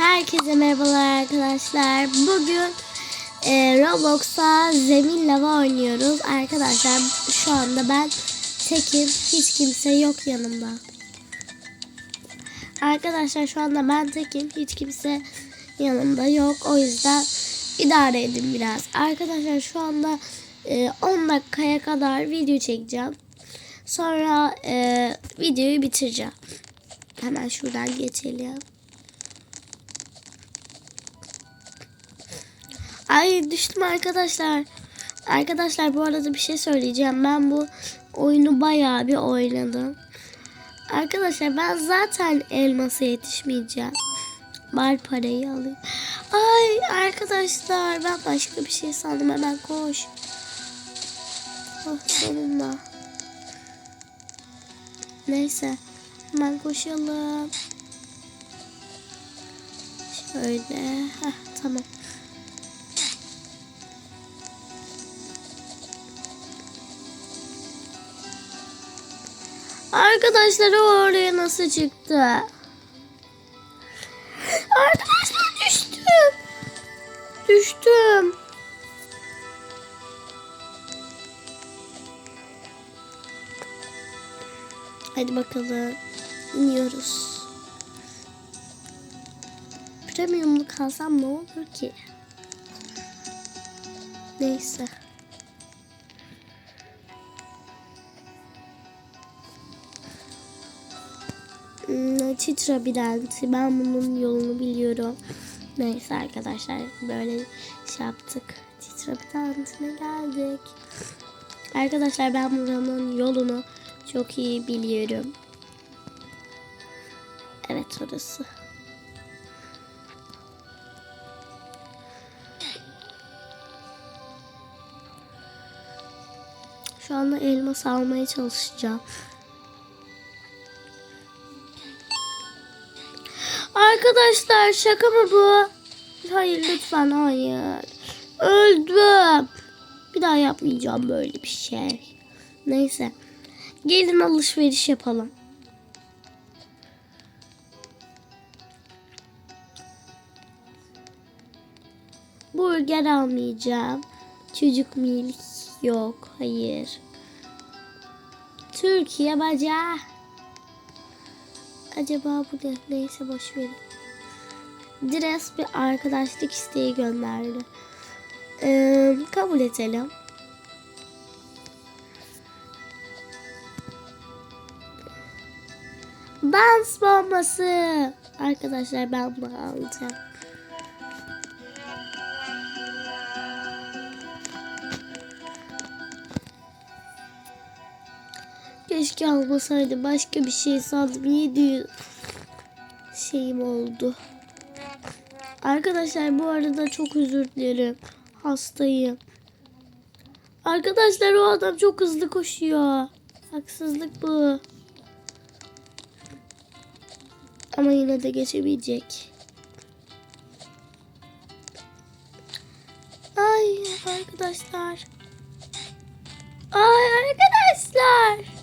Herkese merhabalar arkadaşlar. Bugün e, Roblox'a zemin lava oynuyoruz. Arkadaşlar şu anda ben tekim. Hiç kimse yok yanımda. Arkadaşlar şu anda ben tekim. Hiç kimse yanımda yok. O yüzden idare edin biraz. Arkadaşlar şu anda e, 10 dakikaya kadar video çekeceğim. Sonra e, videoyu bitireceğim. Hemen şuradan geçelim. Ay düştüm arkadaşlar. Arkadaşlar bu arada bir şey söyleyeceğim. Ben bu oyunu bayağı bir oynadım. Arkadaşlar ben zaten elmasa yetişmeyeceğim. Bari parayı alayım. Ay arkadaşlar ben başka bir şey sandım. Hemen koş. Oh sonunda. Neyse. Hemen koşalım. Şöyle. Heh, tamam. Arkadaşlar oraya nasıl çıktı? Arkadaşlar düştüm. Düştüm. Hadi bakalım. İniyoruz. Premiumlu kalsam ne olur ki? Neyse. Hmm, Çitra Birenti. Ben bunun yolunu biliyorum. Neyse arkadaşlar böyle şey yaptık. Çitra Birenti'ne geldik. Arkadaşlar ben buranın yolunu çok iyi biliyorum. Evet orası. Şu anda elmas almaya çalışacağım. Arkadaşlar şaka mı bu? Hayır lütfen hayır. Öldüm. Bir daha yapmayacağım böyle bir şey. Neyse. Gelin alışveriş yapalım. Burger almayacağım. Çocuk milk yok. Hayır. Türkiye bacağı. Acaba bu ne? Neyse boş verin. Dres bir arkadaşlık isteği gönderdi. Ee, kabul edelim. Dans bombası. Arkadaşlar ben bunu alacağım. Keşke almasaydı. Başka bir şey sandım. 700 şeyim oldu. Arkadaşlar bu arada çok özür dilerim. Hastayım. Arkadaşlar o adam çok hızlı koşuyor. Haksızlık bu. Ama yine de geçebilecek. Ay arkadaşlar. Ay arkadaşlar.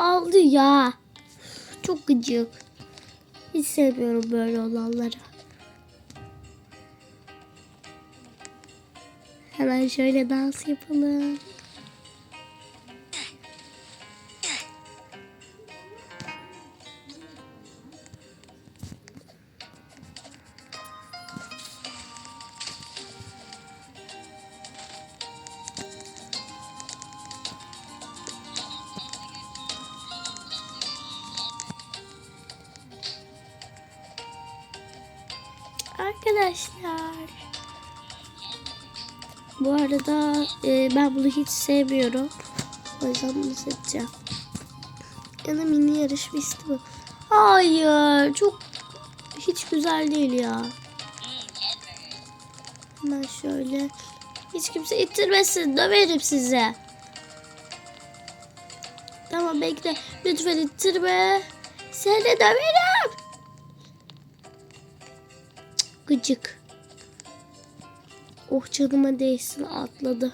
Aldı ya. Çok gıcık. Hiç sevmiyorum böyle olanları. Hemen şöyle dans yapalım. Arkadaşlar. Bu arada e, ben bunu hiç sevmiyorum. O yüzden bunu seçeceğim. Ya da mini yarış pisti bu. Hayır. Çok hiç güzel değil ya. Hemen şöyle. Hiç kimse ittirmesin. Döverim size. Tamam bekle. Lütfen ittirme. Seni döverim. Gıcık. Oh canıma değsin atladı.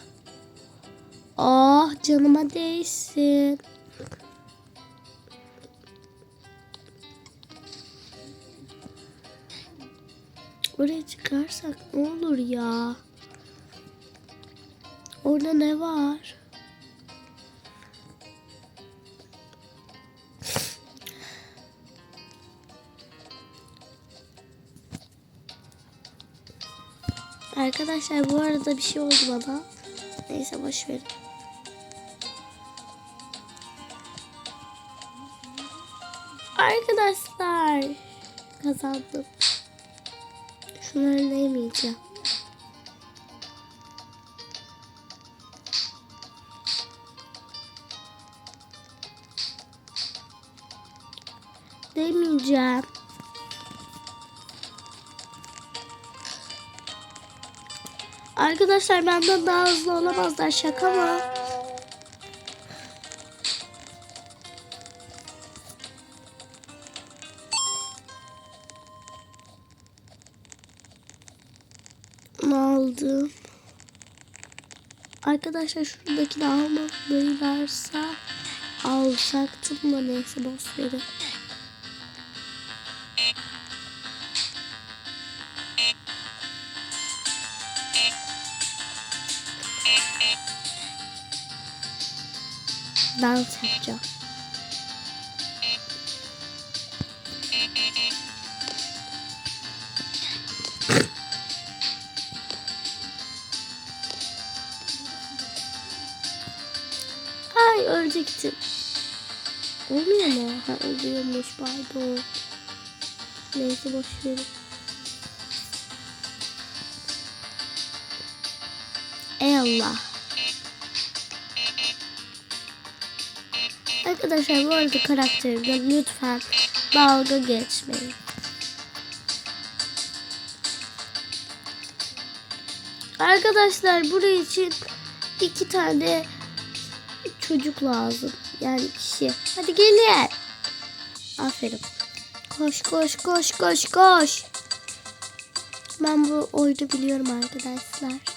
Oh canıma değsin. Oraya çıkarsak ne olur ya? Orada ne var? Arkadaşlar bu arada bir şey oldu bana. Neyse boş verin. Arkadaşlar kazandım. Şunları yemeyeceğim. Demeyeceğim. Arkadaşlar benden daha hızlı olamazlar şaka mı? Ne aldım? Arkadaşlar şuradakini almadıylarsa alacaktım da neyse boş verin. Dans yapacağım. Ay ölecektim. Olmuyor mu? Ha oluyormuş pardon. Neyse boş verin. Ey Allah. Arkadaşlar bu arada karakterimde lütfen dalga geçmeyin. Arkadaşlar buraya için iki tane çocuk lazım. Yani kişi. Hadi gelin. Aferin. Koş koş koş koş koş. Ben bu oyunu biliyorum arkadaşlar.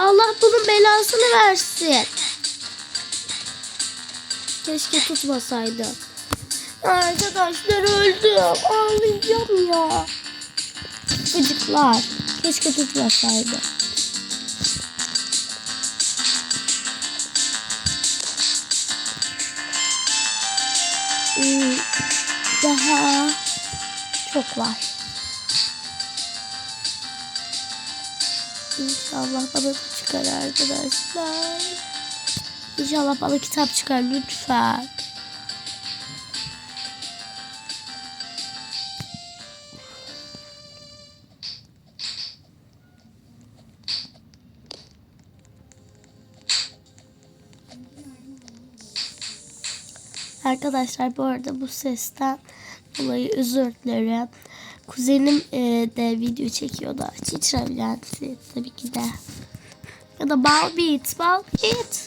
Allah bunun belasını versin. Keşke tutmasaydı. Arkadaşlar öldüm. Ağlayacağım ya. Gıcıklar. Keşke tutmasaydı. Hmm, Daha çok var. İnşallah bana çıkar arkadaşlar. İnşallah bana kitap çıkar lütfen. Arkadaşlar bu arada bu sesten dolayı özür dilerim. Kuzenim e, de video çekiyordu. Bülent'i tabii ki de. Ya da Bal Beat. Bal Beat.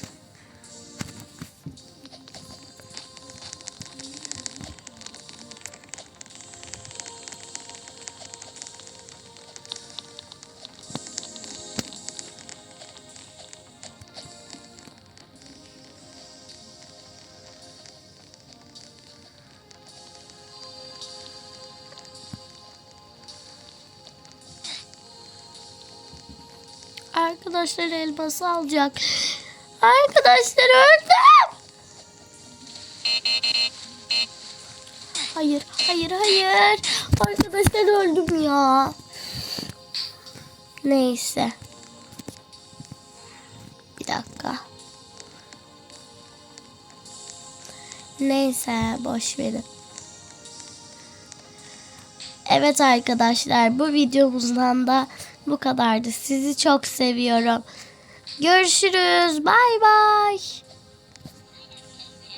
Arkadaşlar elması alacak. Arkadaşlar öldüm. Hayır, hayır, hayır. Arkadaşlar öldüm ya. Neyse. Bir dakika. Neyse, boş verin. Evet arkadaşlar bu videomuzdan da bu kadardı. Sizi çok seviyorum. Görüşürüz. Bay bay.